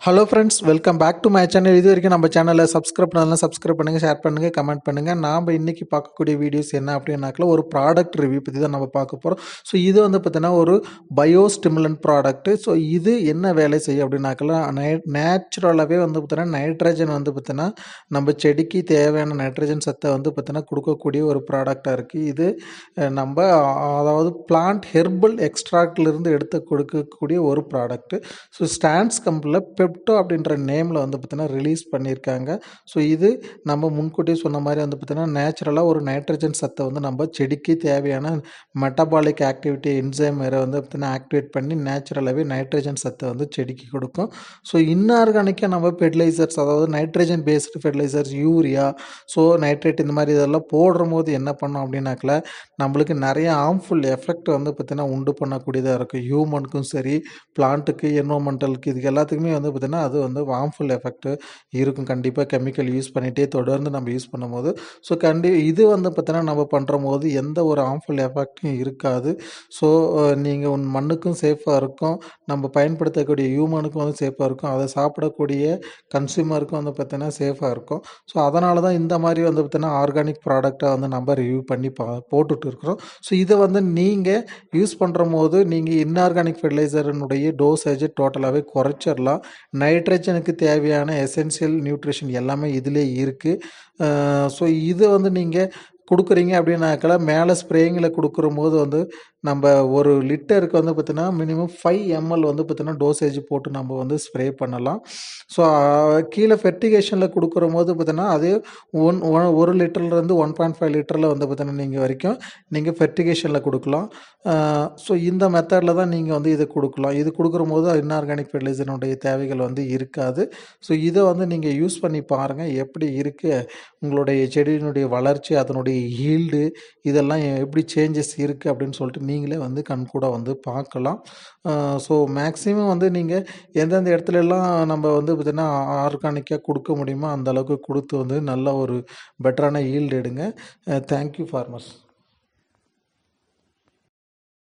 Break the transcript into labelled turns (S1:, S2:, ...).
S1: Hello friends welcome back to my channel இது வரைக்கும் நம்ம சேனலை சப்ஸ்கிரைப் பண்ணலாம் சப்ஸ்கிரைப் பண்ணுங்கள் ஷேர் பண்ணுங்கள் கமெண்ட் பண்ணுங்கள் நாம் இன்றைக்கி பார்க்கக்கூடிய வீடியோஸ் என்ன அப்படின்னாக்கில் ஒரு ப்ராடக்ட் ரிவ்யூ பற்றி தான் நம்ம பார்க்க போகிறோம் ஸோ இது வந்து பார்த்தீங்கன்னா ஒரு பயோ ஸ்டிமுலன்ட் ப்ராடக்ட்டு ஸோ இது என்ன வேலை செய்யும் அப்படின்னாக்கலாம் நை நேச்சுரலாகவே வந்து பார்த்தீங்கன்னா நைட்ரஜன் வந்து பார்த்தீங்கன்னா நம்ம செடிக்கு தேவையான நைட்ரஜன் சத்தை வந்து பார்த்தீங்கன்னா கொடுக்கக்கூடிய ஒரு ப்ராடக்டாக இருக்குது இது நம்ம அதாவது பிளான்ட் ஹெர்பல் எக்ஸ்ட்ராக்ட்லேருந்து எடுத்து கொடுக்கக்கூடிய ஒரு ப்ராடக்ட்டு ஸோ ஸ்டாண்ட்ஸ் கம்பெனியில் கிரிப்டோ அப்படின்ற நேமில் வந்து பார்த்திங்கன்னா ரிலீஸ் பண்ணியிருக்காங்க. ஸோ இது நம்ம முன்கூட்டியே சொன்ன மாதிரி வந்து பார்த்திங்கன்னா நேச்சுரலாக ஒரு நைட்ரஜன் சத்தை வந்து நம்ம செடிக்கு தேவையான மெட்டபாலிக் ஆக்டிவிட்டி என்சைம் வேறு வந்து பார்த்தீங்கன்னா ஆக்டிவேட் பண்ணி நேச்சுரலாகவே நைட்ரஜன் சத்தை வந்து செடிக்கு கொடுக்கும். ஸோ இன்ஆர்கானிக்காக நம்ம ஃபெர்டிலைசர்ஸ் அதாவது nitrogen based fertilisers urea so nitrate இந்த மாதிரி இதெல்லாம் போடுற போது என்ன பண்ணோம் அப்படின்னாக்கல நம்மளுக்கு நிறைய ஹார்ம்ஃபுல் எஃபெக்ட் வந்து பார்த்திங்கன்னா உண்டு பண்ணக்கூடியதாக இருக்கும் ஹியூமனுக்கும் சரி பிளான்ட்டுக்கு என்வரன்மெண்டலுக்கு இது எல்லாத்துக்குமே வந்து பார்த்திங்கன்னா அது வந்து வார்ம்ஃபுல் எஃபெக்ட் இருக்கும். கண்டிப்பாக கெமிக்கல் யூஸ் பண்ணிகிட்டே தொடர்ந்து நம்ம யூஸ் பண்ணும்போது. ஸோ கண்டி இது வந்து பார்த்தீங்கன்னா நம்ம பண்ணுற போது எந்த ஒரு ஹார்ம்ஃபுல் எஃபெக்ட்டும் இருக்காது. ஸோ நீங்கள் உன் மண்ணுக்கும் சேஃபாக இருக்கும். நம்ம பயன்படுத்தக்கூடிய ஹியூமனுக்கும் வந்து சேஃபாக இருக்கும். அதை சாப்பிடக்கூடிய கன்சியூமருக்கும் வந்து பார்த்தீங்கன்னா சேஃபாக இருக்கும். ஸோ அதனால தான் இந்த மாதிரி வந்து பார்த்தீங்கன்னா ஆர்கானிக் ப்ராடக்டாக வந்து நம்ம ரிவ்யூ பண்ணி பா போட்டுட்டு இருக்கிறோம். ஸோ இதை வந்து நீங்கள் யூஸ் பண்ணுற போது நீங்கள் இன்ஆர்கானிக் ஃபெர்டிலைசருனுடைய டோசேஜை டோட்டலாகவே குறைச்சிடலாம். நைட்ரஜனுக்கு தேவையான எசென்சியல் நியூட்ரிஷன் எல்லாமே இதிலே இருக்குது ஸோ இதை வந்து நீங்கள் கொடுக்குறீங்க அப்படின்னாக்கல மேலே ஸ்ப்ரேயிங்கில் கொடுக்குறம்போது வந்து நம்ம ஒரு லிட்டருக்கு வந்து பார்த்திங்கன்னா மினிமம் ஃபைவ் எம்எல் வந்து பார்த்திங்கன்னா டோசேஜ் போட்டு நம்ம வந்து ஸ்ப்ரே பண்ணலாம். ஸோ கீழே ஃபெர்டிகேஷனில் கொடுக்குற போது பார்த்திங்கன்னா அதே ஒன் ஒரு லிட்டர்லேருந்து ஒன் பாயிண்ட் ஃபைவ் லிட்டரில் வந்து பார்த்திங்கன்னா நீங்கள் வரைக்கும் நீங்கள் ஃபெர்டிகேஷனில் கொடுக்கலாம். ஸோ இந்த மெத்தடில் தான் நீங்கள் வந்து இதை கொடுக்கலாம். இது கொடுக்குற போது இன்ஆர்கானிக் ஃபெர்டிலைசனுடைய தேவைகள் வந்து இருக்காது. ஸோ இதை வந்து நீங்கள் யூஸ் பண்ணி பாருங்கள் எப்படி இருக்குது உங்களுடைய செடியினுடைய வளர்ச்சி அதனுடைய ஹீல்டு இதெல்லாம் எப்படி சேஞ்சஸ் இருக்குது அப்படின்னு சொல்லிட்டு நீங்களே வந்து கண்கூட வந்து பார்க்கலாம். ஸோ மேக்ஸிமம் வந்து நீங்கள் எந்தெந்த இடத்துலலாம் நம்ம வந்து பார்த்திங்கன்னா ஆர்கானிக்காக கொடுக்க முடியுமோ அந்தளவுக்கு கொடுத்து வந்து நல்ல ஒரு பெட்டரான ஈல்டு எடுங்க. Thank you farmers